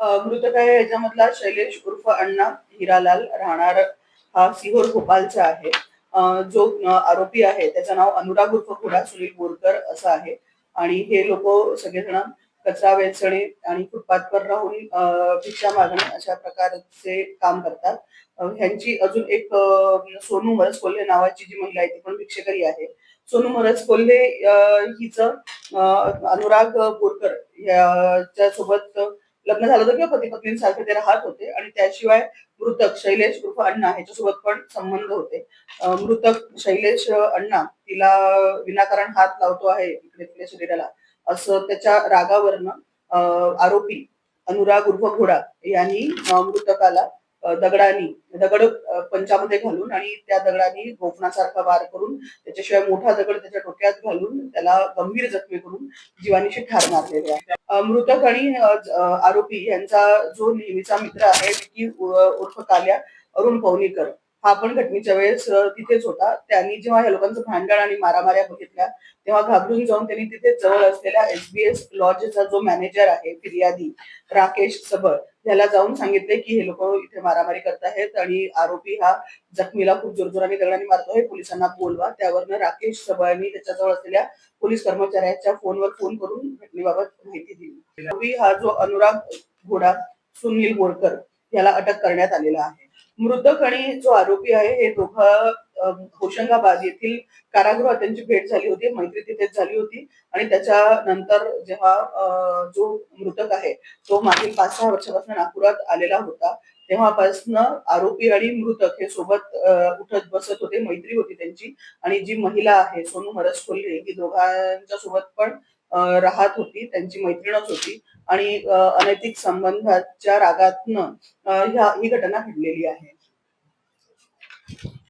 अ, मृतक आहे याच्यामधला शैलेश उर्फ अण्णा हिरालाल राहणार हा सिहोर भोपालचा आहे. जो आरोपी आहे त्याचं नाव अनुराग उर्फ घोडा सुनील बोरकर असं आहे. आणि हे लोक सगळेजण कचरा वेचणे आणि फुटपाथवर राहून भिक्षा मागणे अशा प्रकारचे काम करतात. ह्यांची अजून एक सोनू मरस कोल्हे नावाची जी महिला आहे ती पण भिक्षेकरी आहे. सोनू मरस कोल्हे हिचं अनुराग बोरकर याच्या सोबत लग्न झालं होतं किंवा पती पत्नींसारखे ते राहत होते आणि त्याशिवाय मृतक शैलेश उर्फ अण्णा ह्याच्यासोबत पण संबंध होते. मृतक शैलेश अण्णा तिला विनाकारण हात लावतो आहे इकडे तिच्या शरीराला. असं त्याच्या रागावरनं आरोपी अनुराग उर्फ घोडा यांनी मृतकाला दगडानी दगड पंचामध्ये घालून आणि त्या दगडानी गोफणासारखा वार करून त्याच्याशिवाय मोठा दगड त्याच्या डोक्यात घालून त्याला गंभीर जखमी करून जीवानीशी ठार मारलेले आहे. मृतक आणि आरोपी यांचा जो नेहमीचा मित्र आहे विकी उर्फ काल्या अरुण पवनीकर. हा पण घटनेच्या वेळेस तिथेच होता. त्यांनी जेव्हा या लोकांचं भांडण आणि मारामाऱ्या बघितल्या तेव्हा घाबरून जाऊन त्यांनी तिथे जवळ असलेल्या एसबीएस लॉजचा जो मॅनेजर आहे फिर्यादी राकेश सबळ याला जाऊन सांगितले की हे लोक इथे मारामारी करत आहेत आणि आरोपी हा जखमीला खूप जोरजोराने दगडाने मारतोय. पोलिसांना बोलवा. त्यावरनं राकेश सबळांनी त्याच्याजवळ असलेल्या पोलीस कर्मचाऱ्याच्या फोनवर फोन करून घटनेबाबत माहिती दिली. आरोपी हा जो अनुराग घोडा सुनील बोरकर याला अटक करण्यात आलेला आहे. मृतक आणि जो आरोपी आहे हे दोघं होशंगाबाद येथील कारागृहात त्यांची भेट झाली होती मैत्री तिथेच झाली होती आणि त्याच्यानंतर जेव्हा जो मृतक आहे तो मागील पाच सहा वर्षापासून नागपुरात आलेला होता तेव्हापासनं आरोपी आणि मृतक हे सोबत उठत बसत होते मैत्री होती त्यांची आणि जी महिला आहे सोनू हरस कोल्हे ही दोघांच्या सोबत पण राहत होती त्यांची मैत्रीणच होती आणि अनैतिक संबंधाच्या रागातनं ह्या ही घटना घडलेली आहे.